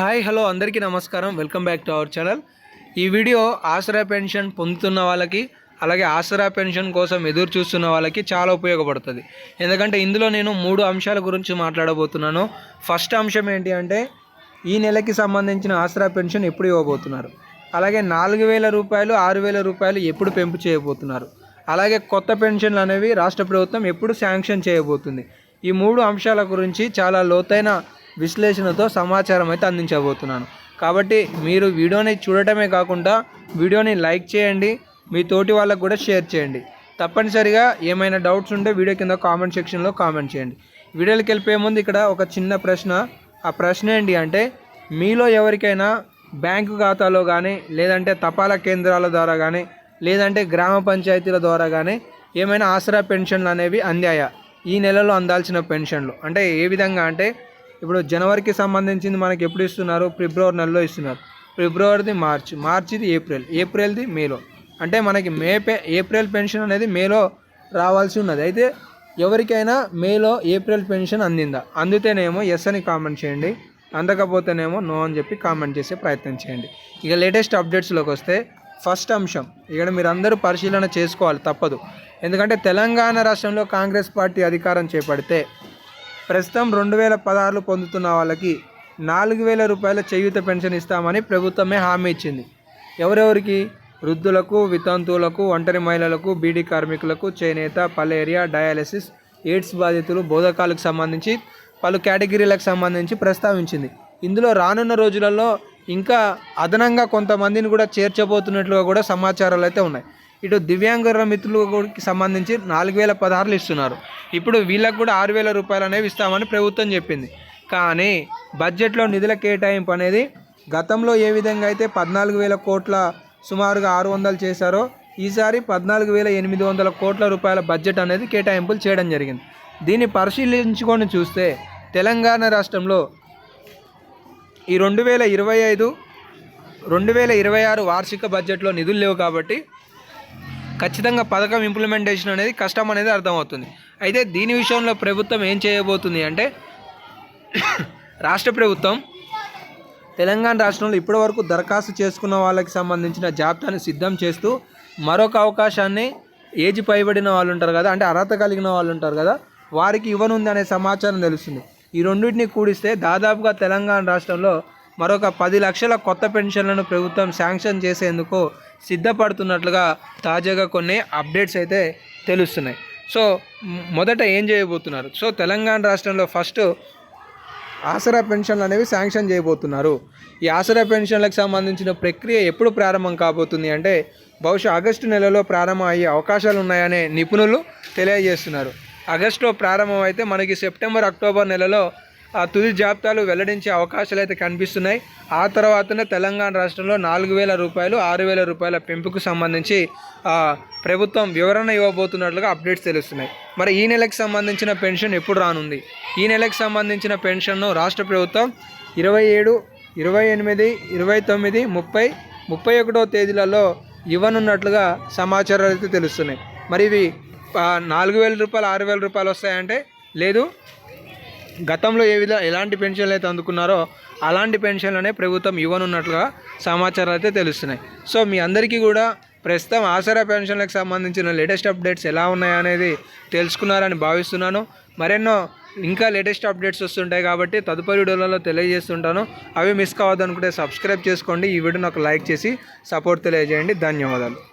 Hi hello అందరికీ నమస్కారం. Welcome back to our channel. ఈ వీడియో ఆసరా పెన్షన్ పొందుతున్న వాళ్ళకి అలాగే ఆసరా పెన్షన్ కోసం ఎదురు చూస్తున్న వాళ్ళకి చాలా ఉపయోగపడుతుంది. ఎందుకంటే ఇందులో నేను మూడు అంశాల గురించి మాట్లాడబోతున్నాను. ఫస్ట్ అంశం ఏంటి అంటే ఈ నెలకి సంబంధించిన ఆసరా పెన్షన్ ఎప్పుడు ఇవ్వబోతున్నారు? అలాగే నాలుగు వేల రూపాయలు ఆరు వేల రూపాయలు ఎప్పుడు పెంపు చేయబోతున్నారు? అలాగే కొత్త పెన్షన్లు అనేవి రాష్ట్ర ప్రభుత్వం ఎప్పుడు శాంక్షన్ చేయబోతుంది? ఈ మూడు అంశాల గురించి చాలా లోతైన విశ్లేషణతో సమాచారం అయితే అందించబోతున్నాను. కాబట్టి మీరు వీడియోని చూడటమే కాకుండా వీడియోని లైక్ చేయండి మీ తోటి వాళ్ళకు కూడా షేర్ చేయండి. తప్పనిసరిగా ఏమైనా డౌట్స్ ఉంటే వీడియో కింద కామెంట్ సెక్షన్లో కామెంట్ చేయండి. వీడియోకి వెళ్ళిపోయే ముందు ఇక్కడ ఒక చిన్న ప్రశ్న. ఆ ప్రశ్న ఏంటి అంటే మీలో ఎవరికైనా బ్యాంకు ఖాతాలో కానీ లేదంటే తపాలా కేంద్రాల ద్వారా కానీ లేదంటే గ్రామ పంచాయతీల ద్వారా కానీ ఏమైనా ఆసరా పెన్షన్లు అనేవి అందాయా? ఈ నెలలో అందాల్సిన పెన్షన్లు. అంటే ఏ విధంగా అంటే ఇప్పుడు జనవరికి సంబంధించింది మనకి ఎప్పుడు ఇస్తున్నారు? ఫిబ్రవరి నెలలో ఇస్తున్నారు. ఫిబ్రవరిది మార్చ్. మార్చిది ఏప్రిల్. ఏప్రిల్ది మేలో. అంటే మనకి మే పే ఏప్రిల్ పెన్షన్ అనేది మేలో రావాల్సి ఉన్నది. అయితే ఎవరికైనా మేలో ఏప్రిల్ పెన్షన్ అందిందా? అందితేనేమో ఎస్ అని కామెంట్ చేయండి. అందకపోతేనేమో నో అని చెప్పి కామెంట్ చేసే ప్రయత్నం చేయండి. ఇక లేటెస్ట్ అప్డేట్స్లోకి వస్తే ఫస్ట్ అంశం. ఇక్కడ మీరు అందరూ పరిశీలన చేసుకోవాలి తప్పదు. ఎందుకంటే తెలంగాణ రాష్ట్రంలో కాంగ్రెస్ పార్టీ అధికారం చేపడితే ప్రస్తుతం రెండు వేల పదహారులు పొందుతున్న వాళ్ళకి నాలుగు వేల రూపాయల చేయూత పెన్షన్ ఇస్తామని ప్రభుత్వమే హామీ ఇచ్చింది. ఎవరెవరికి? వృద్ధులకు వితంతువులకు ఒంటరి మహిళలకు బీడీ కార్మికులకు చేనేత పలేరియా డయాలసిస్ ఎయిడ్స్ బాధితులు బోధకాలకు సంబంధించి పలు కేటగిరీలకు సంబంధించి ప్రస్తావించింది. ఇందులో రానున్న రోజులలో ఇంకా అదనంగా కొంతమందిని కూడా చేర్చబోతున్నట్లుగా కూడా సమాచారాలు అయితే ఉన్నాయి. ఇటు దివ్యాంగుల మిత్రులకి సంబంధించి నాలుగు వేల పదహారులు ఇస్తున్నారు. ఇప్పుడు వీళ్ళకు కూడా ఆరు వేల రూపాయలు అనేవి ఇస్తామని ప్రభుత్వం చెప్పింది. కానీ బడ్జెట్లో నిధుల కేటాయింపు అనేది గతంలో ఏ విధంగా అయితే పద్నాలుగు వేల కోట్ల సుమారుగా ఆరు వందలు చేశారో ఈసారి పద్నాలుగు వేల ఎనిమిది వందల కోట్ల రూపాయల బడ్జెట్ అనేది కేటాయింపులు చేయడం జరిగింది. దీన్ని పరిశీలించుకొని చూస్తే తెలంగాణ రాష్ట్రంలో ఈ రెండు వేల ఇరవై ఐదు రెండు వేల ఇరవై ఆరు వార్షిక బడ్జెట్లో నిధులు లేవు కాబట్టి ఖచ్చితంగా పథకం ఇంప్లిమెంటేషన్ అనేది కష్టం అనేది అర్థమవుతుంది. అయితే దీని విషయంలో ప్రభుత్వం ఏం చేయబోతుంది అంటే రాష్ట్ర ప్రభుత్వం తెలంగాణ రాష్ట్రంలో ఇప్పటివరకు దరఖాస్తు చేసుకున్న వాళ్ళకి సంబంధించిన జాబితాను సిద్ధం చేస్తూ మరొక అవకాశాన్ని ఏజ్ పైబడిన వాళ్ళు ఉంటారు కదా అంటే అర్హత కలిగిన వాళ్ళు ఉంటారు కదా వారికి ఇవ్వనుంది అనే సమాచారం తెలుస్తుంది. ఈ రెండింటిని కూడిస్తే దాదాపుగా తెలంగాణ రాష్ట్రంలో మరొక పది లక్షల కొత్త పెన్షన్లను ప్రభుత్వం శాంక్షన్ చేసేందుకు సిద్ధపడుతున్నట్లుగా తాజాగా కొన్ని అప్డేట్స్ అయితే తెలుస్తున్నాయి. సో మొదట ఏం చేయబోతున్నారు? సో తెలంగాణ రాష్ట్రంలో ఫస్ట్ ఆసరా పెన్షన్లు అనేవి శాంక్షన్ చేయబోతున్నారు. ఈ ఆసరా పెన్షన్లకు సంబంధించిన ప్రక్రియ ఎప్పుడు ప్రారంభం కాబోతుంది అంటే బహుశా ఆగస్టు నెలలో ప్రారంభం అయ్యే అవకాశాలు ఉన్నాయనే నిపుణులు తెలియజేస్తున్నారు. ఆగస్టులో ప్రారంభం అయితే మనకి సెప్టెంబర్ అక్టోబర్ నెలలో ఆ తుది జాబితాలు వెల్లడించే అవకాశాలు అయితే కనిపిస్తున్నాయి. ఆ తర్వాతనే తెలంగాణ రాష్ట్రంలో నాలుగు వేల రూపాయలు ఆరు వేల రూపాయల పెంపుకు సంబంధించి ప్రభుత్వం వివరణ ఇవ్వబోతున్నట్లుగా అప్డేట్స్ తెలుస్తున్నాయి. మరి ఈ నెలకు సంబంధించిన పెన్షన్ ఎప్పుడు రానుంది? ఈ నెలకు సంబంధించిన పెన్షన్ను రాష్ట్ర ప్రభుత్వం ఇరవై ఏడు ఇరవై ఎనిమిది ఇరవై తొమ్మిది ముప్పై ముప్పై ఒకటో తేదీలలో ఇవ్వనున్నట్లుగా సమాచారాలు అయితే తెలుస్తున్నాయి. మరి ఇవి నాలుగు వేల రూపాయలు ఆరు వేల రూపాయలు వస్తాయంటే లేదు. గతంలో ఏ విధంగా ఎలాంటి పెన్షన్లు అయితే అందుకున్నారో అలాంటి పెన్షన్లనే ప్రభుత్వం ఇవ్వనున్నట్లుగా సమాచారాలు అయితే తెలుస్తున్నాయి. సో మీ అందరికీ కూడా ప్రస్తుతం ఆసరా పెన్షన్లకు సంబంధించిన లేటెస్ట్ అప్డేట్స్ ఎలా ఉన్నాయనేది తెలుసుకున్నారని భావిస్తున్నాను. మరెన్నో ఇంకా లేటెస్ట్ అప్డేట్స్ వస్తుంటాయి కాబట్టి తదుపరి వీడియోలలో తెలియజేస్తుంటాను. అవి మిస్ కావద్దనుకుంటే సబ్స్క్రైబ్ చేసుకోండి. ఈ వీడియోని ఒక లైక్ చేసి సపోర్ట్ తెలియజేయండి. ధన్యవాదాలు.